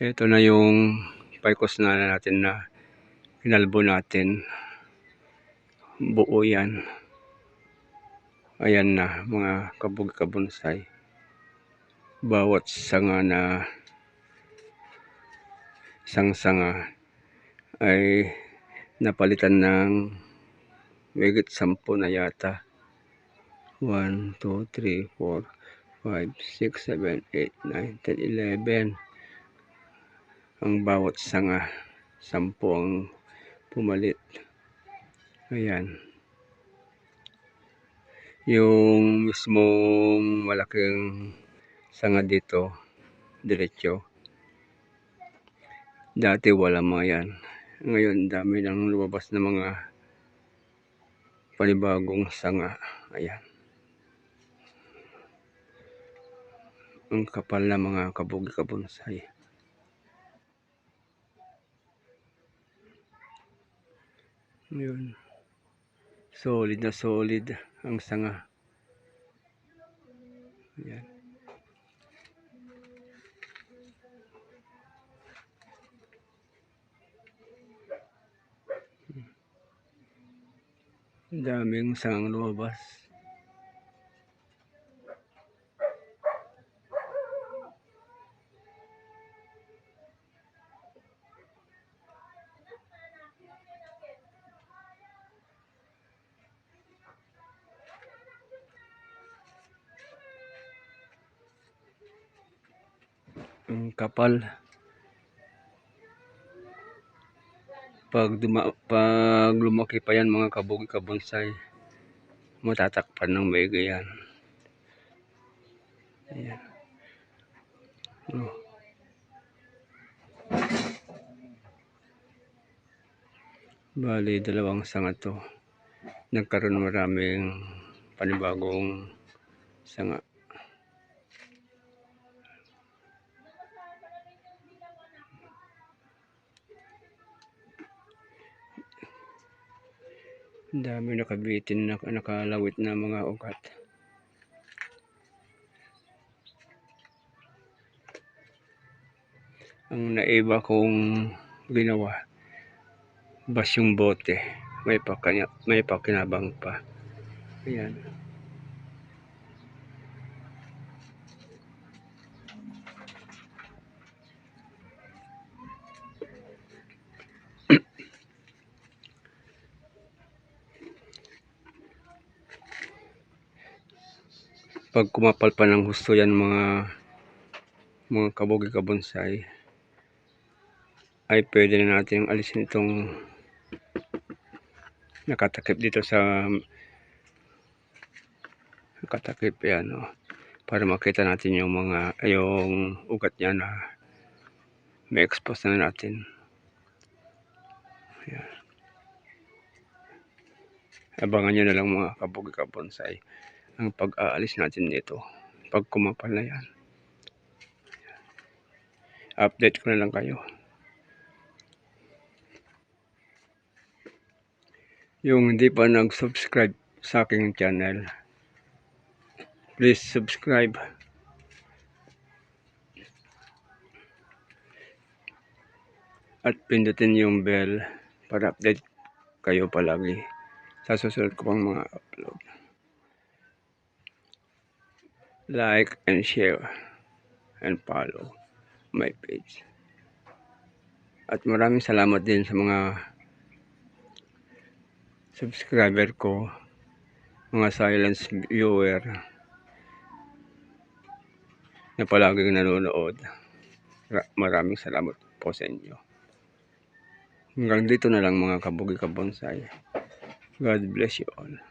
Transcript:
Ito na yung paikos na natin na kinalbo natin. Buo yan. Ayan na mga kabog kabonsay. Bawat sanga na isang sanga ay napalitan ng wigit sampo na yata. 1, 2, 3, 4, 5, 6, 7, 8, 9, 10, 11 ang bawat sanga sampo ang pumalit. Ayan. Yung mismong malaking sanga dito diretso. Dati wala mga yan. Ngayon dami nang lumabas na mga panibagong sanga. Ayan. Ang kapal na mga kabugi kabonsay Yun. Solid na solid ang sanga. Yan. Daming sangang lumabas. Ang kapal. Pag, duma, pag lumaki pa yan mga kabugi kabonsay matatakpan ng mega yan. Ayan. Oh. bali dalawang sanga to nagkaroon maraming panibagong sanga dami nakabitin na nakalawit na mga ugat. Ang naiba kong ginawa bas yung bote. May, pakanya, may pakinabang pa. Ayan pag kumapal pa ng husto yan mga mga kabogi kabonsay ay pwede na natin alisin itong nakatakip dito sa nakatakip yan no? para makita natin yung mga yung ugat niya na may expose na natin yan abangan nyo na lang mga kabogi kabonsay ang pag-aalis natin nito pag kumapal na yan. Update ko na lang kayo. Yung hindi pa nag-subscribe sa aking channel please subscribe. At pindutin yung bell para update kayo palagi sa susunod ko pang mga upload like and share and follow my page. At maraming salamat din sa mga subscriber ko, mga silence viewer na palaging nanonood. Maraming salamat po sa inyo. Hanggang dito na lang mga kabugi kabonsay. God bless you all.